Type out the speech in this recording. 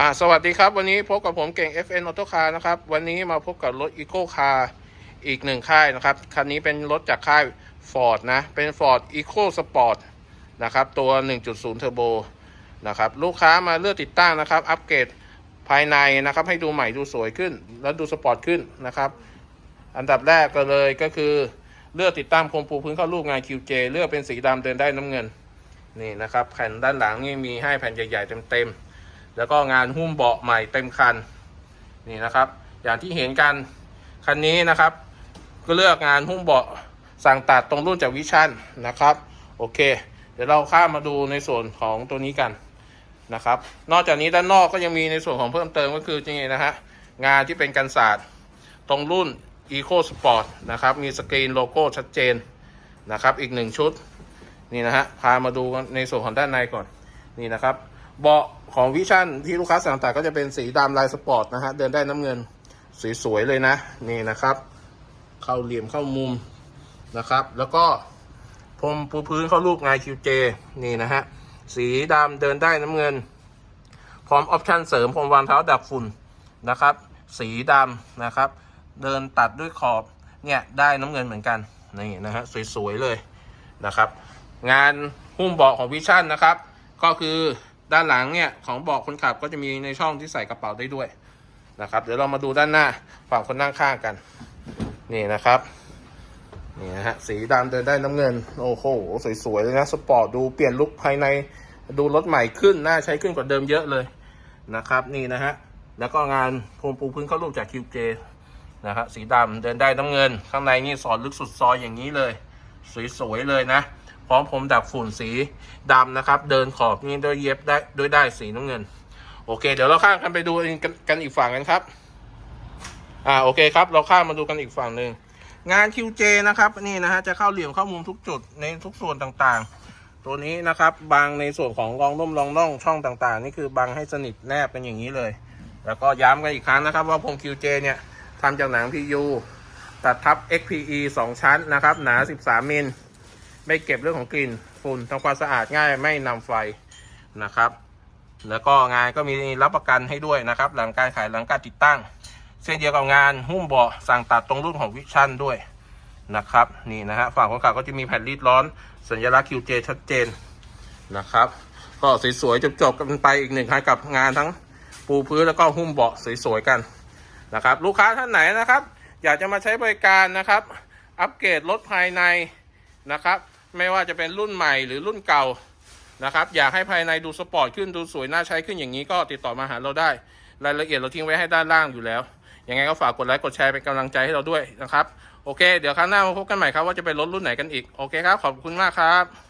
อ่าสวัสดีครับวันนี้พบกับผมเก่ง FN Auto Car นะครับ วันนี้มาพบกับรถ Eco Car อีกหนึ่งค่ายนะครับ คันนี้เป็นรถจากค่าย Ford นะ เป็น Ford Eco Sport นะครับ ตัว 1.0 Turbo นะครับ ลูกค้ามาเลือกติดตั้งนะครับ อัปเกรดภายในนะครับ ให้ดูใหม่ดูสวยขึ้น แล้วดูสปอร์ตขึ้นนะครับ อันดับแรกก็เลยก็คือเลือกติดตั้งโคมปูพื้นเข้ารูปงาน QJ เลือกเป็นสีดำเดินได้น้ำเงินนี่นะครับ แผ่นด้านหลังนี่มีให้แผ่นใหญ่ๆเต็มๆ แล้วก็งานหุ้มเบาะใหม่เต็มคันนี่นะครับ อย่างที่เห็นกันคันนี้นะครับ ก็เลือกงานหุ้มเบาะสั่งตัดตรงรุ่นจากวิชั่นนะครับโอเค เดี๋ยวเราข้ามมาดูในส่วนของตัวนี้กันนะครับ นอกจากนี้ด้านนอกก็ยังมีในส่วนของเพิ่มเติมก็คือจริงๆนะฮะงานที่เป็นกันศาสตร์ตรงรุ่น Eco Sport นะครับ มีสกรีนโลโก้ชัดเจนนะครับ อีกหนึ่งชุด นี่นะฮะ พามาดูในส่วนของด้านในก่อน นี่นะครับ เบาะ ของวิชั่นที่ลูกค้าสั่งตัดก็จะเป็นสีดำลายสปอร์ตนะฮะเดินได้น้ำเงินสวยๆเลยนะ นี่นะครับ เข้าเหลี่ยมเข้ามุมนะครับ แล้วก็พรมปูพื้นเข้ารูปงาน QJ นี่นะฮะสีดำเดินได้น้ำเงิน พร้อมออปชั่นเสริมพรมวางเท้าดับฝุ่นนะครับ สีดำนะครับ เดินตัดด้วยขอบเนี่ยได้น้ำเงินเหมือนกันนี่นะฮะสวยๆเลยนะครับ งานหุ้มเบาะของวิชั่นนะครับ ก็คือ ด้านหลังเนี่ยของเบาะคนขับก็จะมีในช่องที่ใส่กระเป๋าได้ด้วยนะครับ เดี๋ยวเรามาดูด้านหน้าฝั่งคนนั่งข้างกัน นี่นะครับนี่นะฮะสีดำเดินได้น้ำเงิน โอ้โห สวยๆเลยนะสปอร์ตดูเปลี่ยนลุคภายในดูรถใหม่ขึ้นน่าใช้ขึ้นกว่าเดิมเยอะเลยนะครับ นี่นะฮะแล้วก็งานพรมปูพื้นเข้ารูปจาก QJ นะครับสีดำเดินได้น้ำเงิน ข้างในนี่สอนลึกสุดซอยอย่างนี้เลย สวยๆเลยนะ พร้อมผมดักฝุ่นสีดำนะครับ เดินขอบนี่ด้วยเย็บได้ด้วยได้สีน้ำเงิน โอเค เดี๋ยวเราข้ามกันไปดูกันอีกฝั่งกันครับ อ่าโอเคครับ เราข้ามมาดูกันอีกฝั่งหนึ่งงาน QJ นะครับนี่นะฮะจะเข้าเหลี่ยมเข้ามุมทุกจุดในทุกส่วนต่างๆ ตัวนี้นะครับบางในส่วนของรองร่มรองน่องช่องต่างๆ นี่คือบังให้สนิทแนบเป็นอย่างนี้เลย แล้วก็ย้ำกันอีกครั้งนะครับ ว่าพรม QJ เนี่ยทำจากหนัง PU ตัดทับ XPE 2 ชั้นนะครับ หนา 13 มิล ไม่เก็บเรื่องของกลิ่นฝุ่นทำความสะอาดง่ายไม่นำไฟนะครับ แล้วก็งานก็มีรับประกันให้ด้วยนะครับ หลังการขายหลังการติดตั้งเช่นเดียวกับงานหุ้มเบาะสั่งตัดตรงรุ่นของวิชั่นด้วยนะครับนี่นะฮะฝั่งคนขับก็จะมีแผ่นรีดร้อน สัญลักษณ์ QJ ชัดเจนนะครับ ก็สวยๆจบๆกันไปอีกหนึ่งคันกับงานทั้งปูพื้นแล้วก็หุ้มเบาะสวยๆกันนะครับ ลูกค้าท่านไหนนะครับ อยากจะมาใช้บริการนะครับ อัปเกรดรถภายในนะครับ ไม่ว่าจะเป็นรุ่นใหม่หรือรุ่นเก่านะครับ อยากให้ภายในดูสปอร์ตขึ้นดูสวยน่าใช้ขึ้นอย่างนี้ก็ติดต่อมาหาเราได้ รายละเอียดเราทิ้งไว้ให้ด้านล่างอยู่แล้ว ยังไงก็ฝากกดไลค์กดแชร์เป็นกำลังใจให้เราด้วยนะครับ โอเค เดี๋ยวครั้งหน้ามาพบกันใหม่ครับว่าจะเป็นรถรุ่นไหนกันอีก โอเคครับ ขอบคุณมากครับ